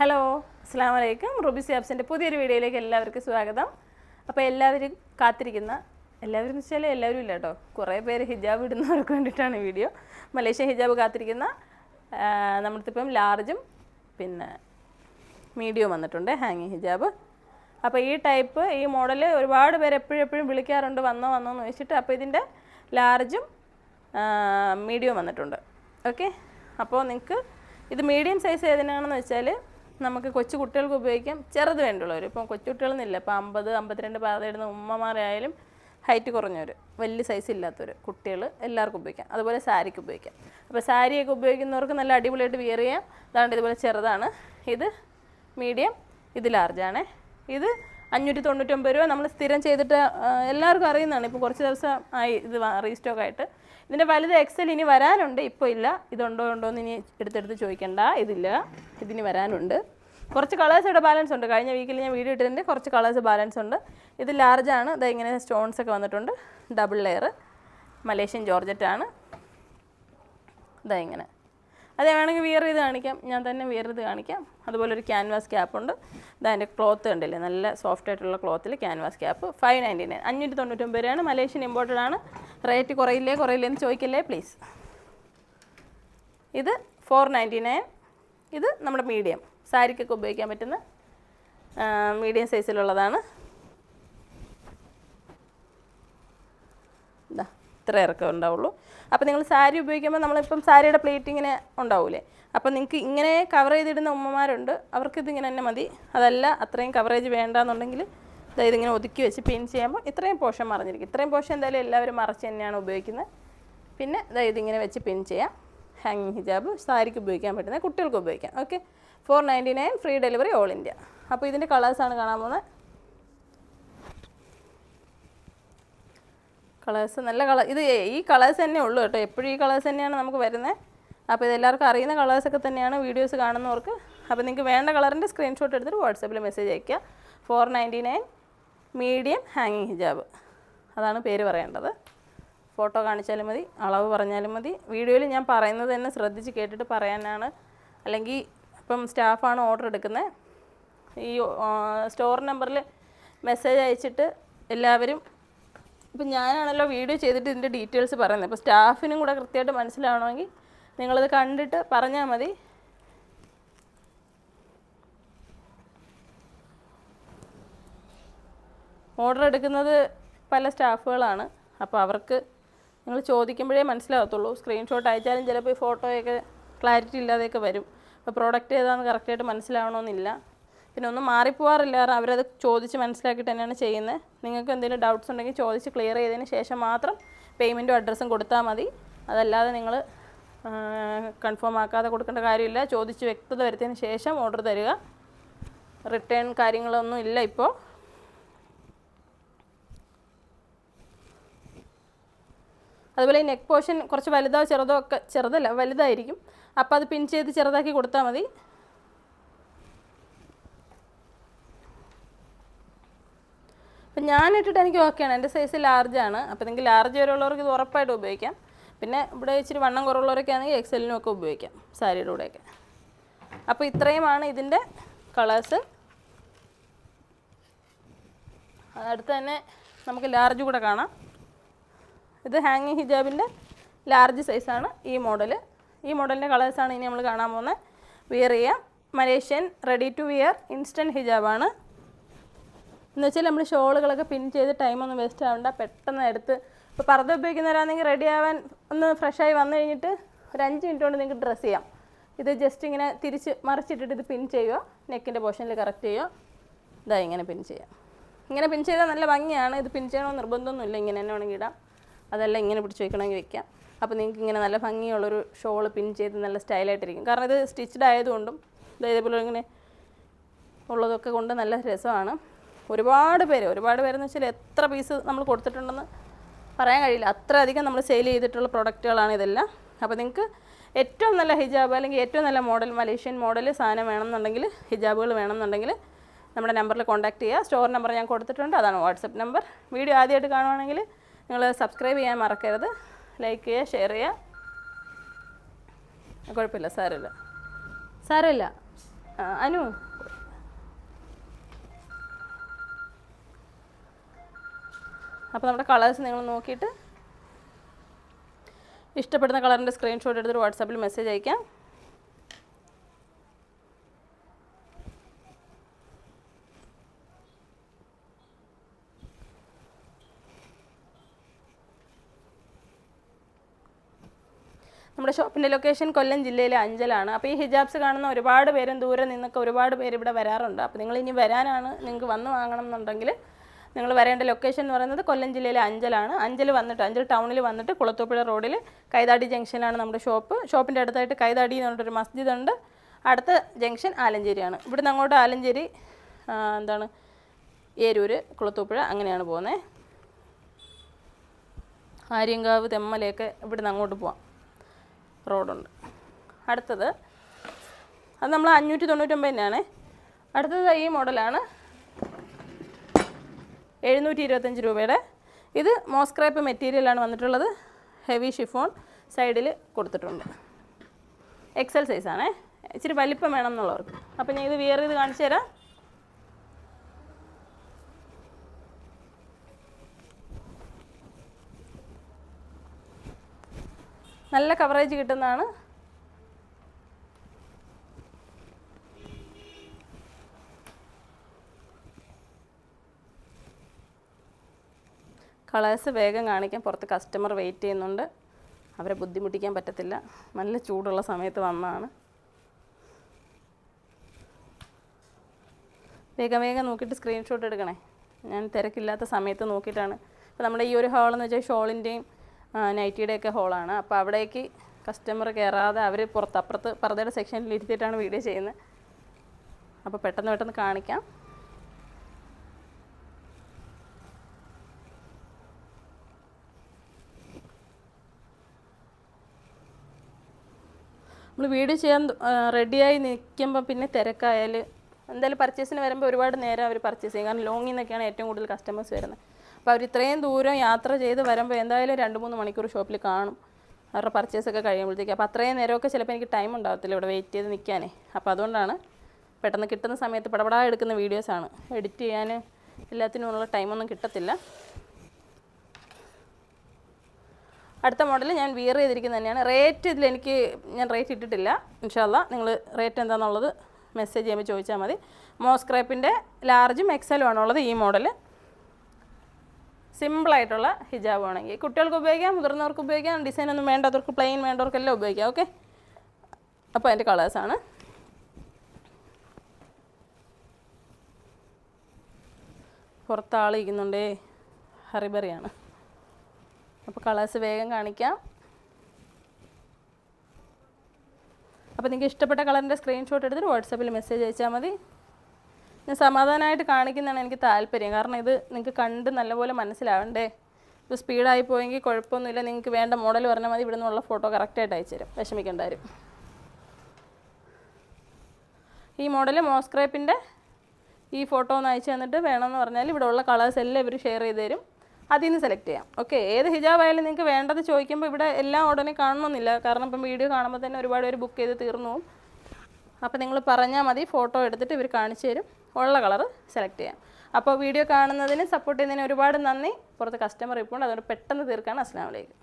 Hello അസ്സാം വലൈക്കും Ruby സാബ്സിന്റെ പുതിയൊരു വീഡിയോയിലേക്ക് എല്ലാവർക്കും സ്വാഗതം. അപ്പോൾ എല്ലാവരും കാത്തിരിക്കുന്ന എല്ലാവരും എന്ന് വെച്ചാൽ എല്ലാവരും ഇല്ല കേട്ടോ. കുറേ പേര് ഹിജാബ് ഇടുന്നവർക്ക് വേണ്ടിയിട്ടാണ് വീഡിയോ. മലേഷ്യ ഹിജാബ് കാത്തിരിക്കുന്ന നമ്മളിപ്പം ലാർജും പിന്നെ മീഡിയവും വന്നിട്ടുണ്ട് ഹാങ്ങിങ് ഹിജാബ്. അപ്പോൾ ഈ ടൈപ്പ് ഈ മോഡൽ ഒരുപാട് പേര് എപ്പോഴും വിളിക്കാറുണ്ട് വന്നോ വന്നോ എന്ന് ചോദിച്ചിട്ട് അപ്പോൾ ഇതിന്റെ ലാർജും മീഡിയവും വന്നിട്ടുണ്ട്. ഓക്കെ? അപ്പോൾ നിങ്ങൾക്ക് ഇത് മീഡിയം സൈസ് ഏതിനാണെന്ന് വെച്ചാൽ നമുക്ക് കൊച്ചു കുട്ടികൾക്ക് ഉപയോഗിക്കാം. ചെറുത് വേണ്ടുള്ളവർ ഇപ്പം കൊച്ചു എന്നില്ല ഇപ്പം അമ്പത് അമ്പത്തിരണ്ട് പാത ഇടുന്ന ഉമ്മമാരായാലും ഹൈറ്റ് കുറഞ്ഞവർ വലിയ സൈസ് ഇല്ലാത്തവർ കുട്ടികൾ എല്ലാവർക്കും ഉപയോഗിക്കാം. അതുപോലെ സാരിക്ക് ഉപയോഗിക്കാം. അപ്പോൾ സാരിയൊക്കെ ഉപയോഗിക്കുന്നവർക്ക് നല്ല അടിപൊളിയായിട്ട് വിയർ ചെയ്യാം. അതാണ്ട് ഇതുപോലെ ചെറുതാണ്. ഇത് മീഡിയം ഇത് ലാർജാണ് ഇത് അഞ്ഞൂറ്റി തൊണ്ണൂറ്റൊമ്പത് രൂപ നമ്മൾ സ്ഥിരം ചെയ്തിട്ട് എല്ലാവർക്കും അറിയുന്നതാണ്. ഇപ്പോൾ കുറച്ച് ദിവസം ആയി ഇത് റീസ്റ്റോക്ക് ആയിട്ട്. ഇതിന്റെ വലുത് എക്സൽ ഇനി വരാനുണ്ട്. ഇപ്പോൾ ഇല്ല. ഇതുണ്ടോ ഉണ്ടോ എന്ന് ഇനി എടുത്തെടുത്ത് ചോദിക്കണ്ട. ഇതില്ല. ഇതിന് വരാനുണ്ട്. കുറച്ച് കളേഴ്സ് ഇവിടെ ബാലൻസ് ഉണ്ട്. കഴിഞ്ഞ വീക്കിൽ ഞാൻ വീഡിയോ ഇട്ടിട്ടുണ്ട്. കുറച്ച് കളേഴ്സ് ബാലൻസ് ഉണ്ട്. ഇത് ലാർജാണ് ഇത് ഇങ്ങനെ സ്റ്റോൺസ് ഒക്കെ വന്നിട്ടുണ്ട്. ഡബിൾ ലെയർ മലേഷ്യൻ ജോർജറ്റാണ്. ഇതാ ഇങ്ങനെ. അത് വേണമെങ്കിൽ വിയർ ചെയ്ത് കാണിക്കാം. ഞാൻ തന്നെ വിയർ ചെയ്ത് കാണിക്കാം. അതുപോലെ ഒരു ക്യാൻവാസ് ക്യാപ്പ് ഉണ്ട് അതിന്റെ ക്ലോത്ത് കണ്ടില്ലേ? നല്ല സോഫ്റ്റ് ആയിട്ടുള്ള ക്ലോത്തിൽ canvas cap five ninety nine അഞ്ഞൂറ്റി തൊണ്ണൂറ്റൊമ്പത് രൂപയാണ്. മലേഷ്യൻ ഇമ്പോർട്ടഡ് ആണ്. റേറ്റ് കുറയില്ലേ കുറയില്ലേ എന്ന് ചോദിക്കില്ലേ പ്ലീസ് ഇത് ഫോർ നയന്റി നയൻ ഇത് നമ്മുടെ മീഡിയം സാരിക്കൊക്കെ ഉപയോഗിക്കാൻ പറ്റുന്ന മീഡിയം സൈസിലുള്ളതാണ് ഇതാ ഇത്ര ഇറക്കം ഉണ്ടാവുള്ളൂ അപ്പോൾ നിങ്ങൾ സാരി ഉപയോഗിക്കുമ്പോൾ നമ്മളിപ്പം സാരിയുടെ പ്ലേറ്റ് ഇങ്ങനെ ഉണ്ടാവൂലേ? അപ്പോൾ നിങ്ങൾക്ക് ഇങ്ങനെ കവർ ചെയ്തിടുന്ന ഉമ്മമാരുണ്ട്. അവർക്ക് ഇതിങ്ങനെ തന്നെ മതി. അതല്ല അത്രയും കവറേജ് വേണ്ടാന്നുണ്ടെങ്കിൽ അതായത് ഇങ്ങനെ ഒതുക്കി വെച്ച് പിൻ ചെയ്യുമ്പോൾ ഇത്രയും പോഷൻ മറിഞ്ഞിരിക്കും. ഇത്രയും പോഷൻ എന്തായാലും എല്ലാവരും മറച്ച് തന്നെയാണ് ഉപയോഗിക്കുന്നത് പിന്നെ അതായത് ഇങ്ങനെ വെച്ച് പിൻ ചെയ്യാം. ഹാങ്ങിങ് ഹിജാബ് സാരിക്ക് ഉപയോഗിക്കാൻ പറ്റുന്ന കുട്ടികൾക്ക് ഉപയോഗിക്കാം. Okay four ninety nine free delivery all India അപ്പോൾ ഇതിന്റെ കളേഴ്സാണ് കാണാൻ പോകുന്നത് കളേഴ്സ് നല്ല കളർ ഇത് ഈ കളേഴ്സ് തന്നെ ഉള്ളൂ കേട്ടോ. എപ്പോഴും ഈ കളേഴ്സ് തന്നെയാണ് നമുക്ക് വരുന്നത് അപ്പോൾ ഇത് എല്ലാവർക്കും അറിയുന്ന കളേഴ്സൊക്കെ തന്നെയാണ് വീഡിയോസ് കാണുന്നവർക്ക്. അപ്പോൾ നിങ്ങൾക്ക് വേണ്ട കളറിന്റെ സ്ക്രീൻഷോട്ട് എടുത്തിട്ട് വാട്സപ്പിൽ മെസ്സേജ് അയയ്ക്കുക. ഫോർ നയന്റി നയൻ മീഡിയം ഹാങ്ങിങ് ഹിജാബ് അതാണ് പേര് പറയേണ്ടത്. ഫോട്ടോ കാണിച്ചാലും മതി അളവ് പറഞ്ഞാലും മതി. വീഡിയോയിൽ ഞാൻ പറയുന്നത് തന്നെ ശ്രദ്ധിച്ച് കേട്ടിട്ട് പറയാനാണ്. അല്ലെങ്കിൽ ഇപ്പം സ്റ്റാഫാണ് ഓർഡർ എടുക്കുന്നത് ഈ സ്റ്റോർ നമ്പറിൽ മെസ്സേജ് അയച്ചിട്ട് എല്ലാവരും ഇപ്പം ഞാനാണല്ലോ വീഡിയോ ചെയ്തിട്ട് ഇതിന്റെ ഡീറ്റെയിൽസ് പറയുന്നത്. അപ്പോൾ സ്റ്റാഫിനും കൂടെ കൃത്യമായിട്ട് മനസ്സിലാവണമെങ്കിൽ നിങ്ങളത് കണ്ടിട്ട് പറഞ്ഞാൽ മതി. ഓർഡർ എടുക്കുന്നത് പല സ്റ്റാഫുകളാണ്. അപ്പോൾ അവർക്ക് നിങ്ങൾ ചോദിക്കുമ്പോഴേ മനസ്സിലാകത്തുള്ളൂ സ്ക്രീൻഷോട്ട് അയച്ചാലും ചിലപ്പോൾ ഈ ഫോട്ടോയൊക്കെ ക്ലാരിറ്റി ഇല്ലാതെയൊക്കെ വരും. അപ്പോൾ പ്രോഡക്റ്റ് ഏതാണെന്ന് കറക്റ്റായിട്ട് മനസ്സിലാവണമെന്നില്ല. പിന്നെ ഒന്നും മാറിപ്പോവാറില്ല. അവരത് ചോദിച്ച് മനസ്സിലാക്കിയിട്ട് തന്നെയാണ് ചെയ്യുന്നത്. നിങ്ങൾക്ക് എന്തെങ്കിലും ഡൗട്ട്സ് ഉണ്ടെങ്കിൽ ചോദിച്ച് ക്ലിയർ ചെയ്തതിന് ശേഷം മാത്രം പേയ്മെന്റും അഡ്രസ്സും കൊടുത്താൽ മതി. അതല്ലാതെ നിങ്ങൾ കൺഫേം ആക്കാതെ കൊടുക്കേണ്ട കാര്യമില്ല. ചോദിച്ച് വ്യക്തത വരുത്തിയതിന് ശേഷം ഓർഡർ തരിക. റിട്ടേൺ കാര്യങ്ങളൊന്നും ഇല്ല ഇപ്പോൾ. അതുപോലെ നെക്ക് പോർഷൻ കുറച്ച് വലുതോ ചെറുതോ ഒക്കെ ചെറുതല്ല വലുതായിരിക്കും. അപ്പോൾ അത് പിൻ ചെയ്ത് ചെറുതാക്കി കൊടുത്താൽ മതി. അപ്പം ഞാൻ ഇട്ടിട്ട് എനിക്ക് ഓക്കെയാണ് എന്റെ സൈസ് ലാർജാണ് അപ്പോൾ നിങ്ങൾക്ക് ലാർജ് വരെയുള്ളവർക്ക് ഇത് ഉറപ്പായിട്ട് ഉപയോഗിക്കാം. പിന്നെ ഇവിടെ ഇച്ചിരി വണ്ണം കുറവുള്ളവരൊക്കെ ആണെങ്കിൽ എക്സലിനും ഒക്കെ ഉപയോഗിക്കാം സാരിയുടെ കൂടെയൊക്കെ. അപ്പോൾ ഇത്രയുമാണ് ഇതിന്റെ കളേഴ്സ് അടുത്ത് തന്നെ നമുക്ക് ലാർജ് കൂടെ കാണാം. ഇത് ഹാങ്ങിങ് ഹിജാബിന്റെ ലാർജ് സൈസാണ് ഈ മോഡൽ ഈ മോഡലിന്റെ കളേഴ്സാണ് ഇനി നമ്മൾ കാണാൻ പോകുന്നത്. വിയർ ചെയ്യാം. Malaysian ready to wear instant ഹിജാബാണ് എന്ന് വെച്ചാൽ നമ്മൾ ഷോളുകളൊക്കെ പിൻ ചെയ്ത് ടൈമൊന്നും വേസ്റ്റ് ആവണ്ട. പെട്ടെന്ന് എടുത്ത് ഇപ്പോൾ പർദ്ദ ഉപയോഗിക്കുന്നവരാണെങ്കിൽ റെഡി ആവാൻ ഒന്ന് ഫ്രഷായി വന്നു കഴിഞ്ഞിട്ട് ഒരു അഞ്ച് മിനിറ്റ് കൊണ്ട് നിങ്ങൾക്ക് ഡ്രസ്സ് ചെയ്യാം. ഇത് ജസ്റ്റ് ഇങ്ങനെ തിരിച്ച് മറിച്ചിട്ടിട്ട് ഇത് പിൻ ചെയ്യുക. നെക്കിന്റെ പോർഷനിൽ കറക്റ്റ് ചെയ്യുക. ഇതാ ഇങ്ങനെ പിൻ ചെയ്യാം. ഇങ്ങനെ പിൻ ചെയ്താൽ നല്ല ഭംഗിയാണ്. ഇത് പിൻ ചെയ്യണമെന്ന് നിർബന്ധമൊന്നുമില്ല ഇങ്ങനെ തന്നെ വേണമെങ്കിൽ ഇടാം. അതല്ല ഇങ്ങനെ പിടിച്ച് വെക്കണമെങ്കിൽ വെക്കാം. അപ്പോൾ നിങ്ങൾക്ക് ഇങ്ങനെ നല്ല ഭംഗിയുള്ളൊരു ഷോൾ പിൻ ചെയ്ത് നല്ല സ്റ്റൈലായിട്ടിരിക്കും കാരണം ഇത് സ്റ്റിച്ച്ഡ് ആയതുകൊണ്ടും ഇതേപോലെ ഇങ്ങനെ ഉള്ളതൊക്കെ കൊണ്ട് നല്ല രസമാണ്. ഒരുപാട് പേര് ഒരുപാട് പേരെന്ന് വെച്ചാൽ എത്ര പീസ് നമ്മൾ കൊടുത്തിട്ടുണ്ടെന്ന് പറയാൻ കഴിയില്ല. അത്രയധികം നമ്മൾ സെയിൽ ചെയ്തിട്ടുള്ള പ്രൊഡക്റ്റുകളാണ് ഇതെല്ലാം. അപ്പോൾ നിങ്ങൾക്ക് ഏറ്റവും നല്ല ഹിജാബ് അല്ലെങ്കിൽ ഏറ്റവും നല്ല മോഡൽ മലേഷ്യൻ മോഡൽ സാധനം വേണമെന്നുണ്ടെങ്കിൽ ഹിജാബുകൾ വേണമെന്നുണ്ടെങ്കിൽ നമ്മുടെ നമ്പറിൽ കോൺടാക്ട് ചെയ്യുക. സ്റ്റോർ നമ്പർ ഞാൻ കൊടുത്തിട്ടുണ്ട്. അതാണ് വാട്സപ്പ് നമ്പർ വീഡിയോ ആദ്യമായിട്ട് കാണുവാണെങ്കിൽ നിങ്ങൾ സബ്സ്ക്രൈബ് ചെയ്യാൻ മറക്കരുത്. ലൈക്ക് ചെയ്യുക ഷെയർ ചെയ്യുക. കുഴപ്പമില്ല സാരമില്ല. സാരമില്ല. അനു അപ്പോൾ നമ്മുടെ കളേഴ്സ് നിങ്ങൾ നോക്കിയിട്ട് ഇഷ്ടപ്പെടുന്ന കളറിന്റെ സ്ക്രീൻഷോട്ട് എടുത്തിട്ട് വാട്സാപ്പിൽ മെസ്സേജ് അയക്കാം. നമ്മുടെ ഷോപ്പിന്റെ ലൊക്കേഷൻ കൊല്ലം ജില്ലയിലെ അഞ്ചലാണ്. അപ്പോൾ ഈ ഹിജാബ്സ് കാണുന്ന ഒരുപാട് പേരും ദൂരെ നിന്നൊക്കെ ഒരുപാട് പേര് ഇവിടെ വരാറുണ്ട്. അപ്പോൾ നിങ്ങൾ ഇനി വരാനാണ് നിങ്ങൾക്ക് വന്ന് വാങ്ങണം എന്നുണ്ടെങ്കിൽ നിങ്ങൾ വരേണ്ട ലൊക്കേഷൻ എന്ന് പറയുന്നത് കൊല്ലം ജില്ലയിലെ അഞ്ചലാണ്. അഞ്ചൽ വന്നിട്ട് അഞ്ചൽ ടൗണിൽ വന്നിട്ട് കുളത്തൂപ്പുഴ റോഡിൽ കൈതാടി ജംഗ്ഷനാണ് നമ്മുടെ ഷോപ്പ്. ഷോപ്പിന്റെ അടുത്തായിട്ട് കൈതാടി എന്ന് പറഞ്ഞിട്ടൊരു മസ്ജിദ് ഉണ്ട്. അടുത്ത ജംഗ്ഷൻ ആലഞ്ചേരിയാണ്. ഇവിടുന്ന് അങ്ങോട്ട് ആലഞ്ചേരി എന്താണ് ഏരൂർ കുളത്തൂപ്പുഴ അങ്ങനെയാണ് പോകുന്നത് ആര്യങ്കാവ് തെമ്മലയൊക്കെ ഇവിടുന്ന് അങ്ങോട്ട് പോവാം. റോഡുണ്ട്. അടുത്തത് അത് നമ്മൾ അഞ്ഞൂറ്റി തൊണ്ണൂറ്റൊമ്പതിനാണ് അടുത്തത് ഈ മോഡലാണ് എഴുന്നൂറ്റി ഇരുപത്തഞ്ച് രൂപയുടെ ഇത് മോസ്ക്രേപ്പ് മെറ്റീരിയലാണ് വന്നിട്ടുള്ളത്. ഹെവി ഷിഫോൺ സൈഡിൽ കൊടുത്തിട്ടുണ്ട്. എക്സൽ സൈസാണേ ഇച്ചിരി വലിപ്പം വേണം എന്നുള്ളവർക്ക്. അപ്പോൾ ഞാൻ ഇത് വിയർ ചെയ്ത് കാണിച്ചു തരാം. നല്ല കവറേജ് കിട്ടുന്നതാണ്. കളേഴ്സ് വേഗം കാണിക്കാൻ പുറത്ത് കസ്റ്റമർ വെയിറ്റ് ചെയ്യുന്നുണ്ട്. അവരെ ബുദ്ധിമുട്ടിക്കാൻ പറ്റത്തില്ല. നല്ല ചൂടുള്ള സമയത്ത് വന്നതാണ്. വേഗം വേഗം നോക്കിയിട്ട് സ്ക്രീൻഷോട്ട് എടുക്കണേ. ഞാൻ തിരക്കില്ലാത്ത സമയത്ത് നോക്കിയിട്ടാണ്. ഇപ്പോൾ നമ്മുടെ ഈ ഒരു ഹാളെന്ന് വെച്ചാൽ ഷോളിന്റെയും നൈറ്റിയുടെയൊക്കെ ഹോളാണ് അപ്പോൾ അവിടേക്ക് കസ്റ്റമർ കയറാതെ അവർ പുറത്ത് അപ്പുറത്ത് പർദ്ദയുടെ സെക്ഷനിൽ ഇരുത്തിയിട്ടാണ് വീഡിയോ ചെയ്യുന്നത്. അപ്പോൾ പെട്ടെന്ന് പെട്ടെന്ന് കാണിക്കാം. നമ്മൾ വീഡിയോ ചെയ്യാൻ റെഡിയായി നിൽക്കുമ്പോൾ പിന്നെ തിരക്കായാൽ എന്തായാലും പർച്ചേസിന് വരുമ്പോൾ ഒരുപാട് നേരം അവർ പർച്ചേസ് ചെയ്യും. കാരണം ലോങ്ങിൽ നിന്നൊക്കെയാണ് ഏറ്റവും കൂടുതൽ കസ്റ്റമേഴ്സ് വരുന്നത്. അപ്പോൾ അവർ ഇത്രയും ദൂരം യാത്ര ചെയ്ത് വരുമ്പോൾ എന്തായാലും രണ്ട് മൂന്ന് മണിക്കൂർ ഷോപ്പിൽ കാണും. അവരുടെ പർച്ചേസ് ഒക്കെ കഴിയുമ്പോഴത്തേക്ക്. അപ്പോൾ അത്രയും നേരമൊക്കെ ചിലപ്പോൾ എനിക്ക് ടൈം ഉണ്ടാകത്തില്ല ഇവിടെ വെയിറ്റ് ചെയ്ത് നിൽക്കാനേ അപ്പോൾ അതുകൊണ്ടാണ് പെട്ടെന്ന് കിട്ടുന്ന സമയത്ത് പടപടാ എടുക്കുന്ന വീഡിയോസാണ് എഡിറ്റ് ചെയ്യാൻ എല്ലാത്തിനുമുള്ള ടൈമൊന്നും കിട്ടത്തില്ല. അടുത്ത മോഡൽ ഞാൻ വിയർ ചെയ്തിരിക്കുന്നത് തന്നെയാണ്. റേറ്റ് ഇതിൽ എനിക്ക് ഞാൻ റേറ്റ് ഇട്ടിട്ടില്ല. ഇൻഷാല്ല നിങ്ങൾ റേറ്റ് എന്താണെന്നുള്ളത് മെസ്സേജ് ചെയ്യുമ്പോൾ ചോദിച്ചാൽ മതി. മോസ്ക്രേപ്പിന്റെ ലാർജും എക്സലും ആണുള്ളത് ഈ മോഡൽ സിമ്പിളായിട്ടുള്ള ഹിജാബ് ആണെങ്കിൽ കുട്ടികൾക്ക് ഉപയോഗിക്കാം മുതിർന്നവർക്ക് ഉപയോഗിക്കാം ഡിസൈൻ ഒന്നും വേണ്ടാത്തവർക്ക് പ്ലെയിൻ വേണ്ടവർക്കെല്ലാം ഉപയോഗിക്കാം ഓക്കെ അപ്പോൾ അതിന്റെ കളേഴ്സാണ് പുറത്താളിരിക്കുന്നുണ്ടേ. ഹറിബറിയാണ്. കളേഴ്സ് വേഗം കാണിക്കാം. അപ്പോൾ നിങ്ങൾക്ക് ഇഷ്ടപ്പെട്ട കളറിന്റെ സ്ക്രീൻഷോട്ട് എടുത്തിട്ട് വാട്സാപ്പിൽ മെസ്സേജ് അയച്ചാൽ മതി. ഞാൻ സമാധാനമായിട്ട് കാണിക്കുന്നതാണ് എനിക്ക് താല്പര്യം. കാരണം ഇത് നിങ്ങൾക്ക് കണ്ട് നല്ലപോലെ മനസ്സിലാവണ്ടേ ഇപ്പോൾ സ്പീഡായി പോയെങ്കിൽ കുഴപ്പമൊന്നുമില്ല. നിങ്ങൾക്ക് വേണ്ട മോഡൽ പറഞ്ഞാൽ മതി. ഇവിടെ നിന്നുള്ള ഫോട്ടോ കറക്റ്റായിട്ട് അയച്ചു തരും. വിഷമിക്കേണ്ട കാര്യം. ഈ മോഡൽ മോസ്ക്രേപ്പിന്റെ ഈ ഫോട്ടോ ഒന്ന് അയച്ചു തന്നിട്ട് വേണമെന്ന് പറഞ്ഞാൽ ഇവിടെ ഉള്ള കളേഴ്സ് എല്ലാം ഇവർ ഷെയർ ചെയ്ത് തരും. അതിൽ നിന്ന് സെലക്ട് ചെയ്യാം. ഓക്കെ ഏത് ഹിജാബ് ആയാലും നിങ്ങൾക്ക് വേണ്ടത് ചോദിക്കുമ്പോൾ ഇവിടെ എല്ലാം ഉടനെ കാണണമെന്നില്ല കാരണം ഇപ്പം വീഡിയോ കാണുമ്പോൾ തന്നെ ഒരുപാട് പേര് ബുക്ക് ചെയ്ത് തീർന്നു അപ്പോൾ നിങ്ങൾ പറഞ്ഞാൽ മതി ഫോട്ടോ എടുത്തിട്ട് ഇവർ കാണിച്ചു തരും. ഉള്ള കളർ സെലക്ട് ചെയ്യാം. അപ്പോൾ വീഡിയോ കാണുന്നതിന് സപ്പോർട്ട് ചെയ്യുന്നതിന് ഒരുപാട് നന്ദി. പുറത്ത് കസ്റ്റമർ ഇപ്പോൾ അതുകൊണ്ട് പെട്ടെന്ന് തീർക്കാണ് അസ്ലാമലേക്ക്